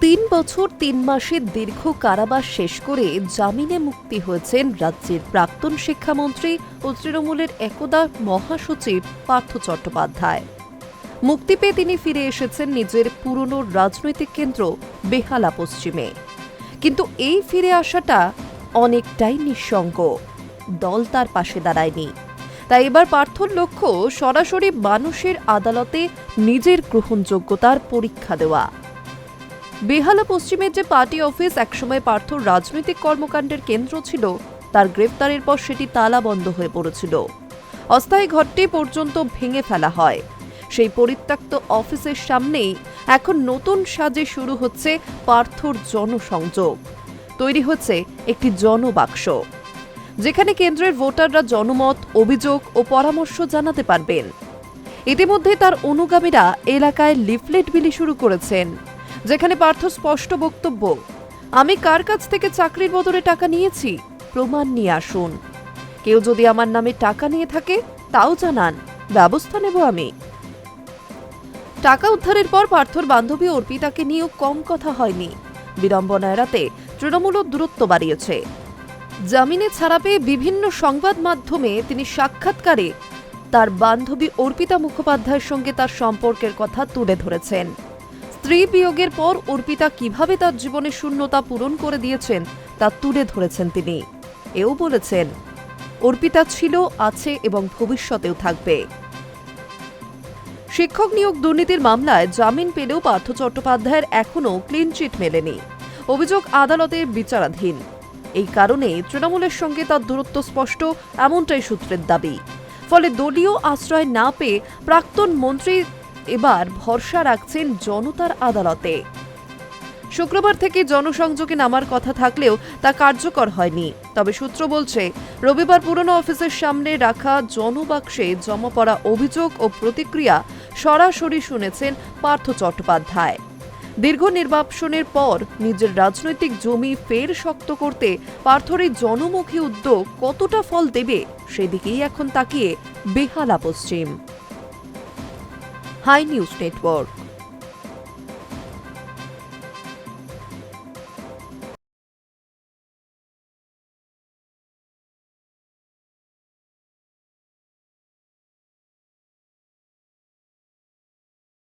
তিন বছর, তিন মাসের দীর্ঘ কারাবাস শেষ করে জামিনে মুক্তি হয়েছেন রাজ্যের প্রাক্তন শিক্ষামন্ত্রী ও তৃণমূলের একদা মহাসচিব পার্থ চট্টোপাধ্যায়। মুক্তি পেয়ে তিনি ফিরে এসেছেন নিজের পুরনো রাজনৈতিক কেন্দ্র বেহালা পশ্চিমে। কিন্তু এই ফিরে আসাটা অনেকটাই নিঃসঙ্গ। দল তার পাশে দাঁড়ায়নি। তাই এবার পার্থর লক্ষ্য সরাসরি মানুষের আদালতে নিজের গ্রহণযোগ্যতার পরীক্ষা দেওয়া। বেহালা পশ্চিমের যে পার্টি অফিস, একসময় পার্থ রাজনৈতিক কর্মকাণ্ডের কেন্দ্র ছিল, তার গ্রেফতারের পর সেটি তালা বন্ধ হয়ে পড়েছিল। অস্থায়ী ঘরটি পর্যন্ত ভেঙে ফেলা হয়। সেই পরিত্যক্ত অফিসের সামনেই এখন নতুন সাজে শুরু হচ্ছে পার্থর জনসংযোগ। তৈরি হচ্ছে একটি জনবাক্স। যেখানে কেন্দ্রের ভোটাররা জনমত, অভিযোগ ও পরামর্শ জানাতে পারবেন। ইতিমধ্যে তার অনুগামীরা এলাকায় লিফলেট বিলি শুরু করেছেন। যেখানে পার্থ স্পষ্ট বক্তব্য। আমি কার কাছ থেকে চাকরির বদলে টাকা নিয়েছি? প্রমাণ নিয়ে আসুন। কেউ যদি আমার নামে টাকা নিয়ে থাকে, তাও জানান। ব্যবস্থা নেব আমি। টাকা উদ্ধারের পর পার্থর বান্ধবী অর্পিতাকে নিয়েও কম কথা হয়নি। বিড়ম্বনা এড়াতে তৃণমূলও দূরত্ব বাড়িয়েছে। জামিনে ছাড়া পেয়ে বিভিন্ন সংবাদ মাধ্যমে তিনি সাক্ষাৎকারে তার বান্ধবী অর্পিতা মুখোপাধ্যায়ের সঙ্গে তার সম্পর্কের কথা তুলে ধরেছেন। স্ত্রী বিয়োগের পর অর্পিতা কীভাবে তার জীবনে শূন্যতা পূরণ করে দিয়েছেন, তা তুলে ধরেছেন তিনি। এও বলেছেন, অর্পিতা ছিল, আছে এবং ভবিষ্যতেও থাকবে। শিক্ষক নিয়োগ দুর্নীতির মামলায় জামিন পেলেও পার্থ চট্টোপাধ্যায়ের এখনও ক্লিন চিট মেলেনি। অভিযোগ আদালতের বিচারাধীন। এই কারণে তৃণমূলের সঙ্গে তার দূরত্ব স্পষ্ট, এমনটাই সূত্রের দাবি। ফলে দলীয় আশ্রয় না পেয়ে প্রাক্তন মন্ত্রী এবার ভরসা রাখছেন জনতার আদালতে। শুক্রবার থেকে জনসংযোগে নামার কথা থাকলেও তা কার্যকর হয়নি। তবে সূত্র বলছে, রবিবার পুরনো অফিসের সামনে রাখা জনবাক্সে জমা পড়া অভিযোগ ও প্রতিক্রিয়া সরাসরি শুনেছেন পার্থ চট্টোপাধ্যায়। দীর্ঘ নির্বাসনের পর নিজের রাজনৈতিক জমি ফের শক্ত করতে পার্থর এই জনমুখী উদ্যোগ কতটা ফল দেবে সেদিকেই এখন তাকিয়ে বেহালা পশ্চিম। High news network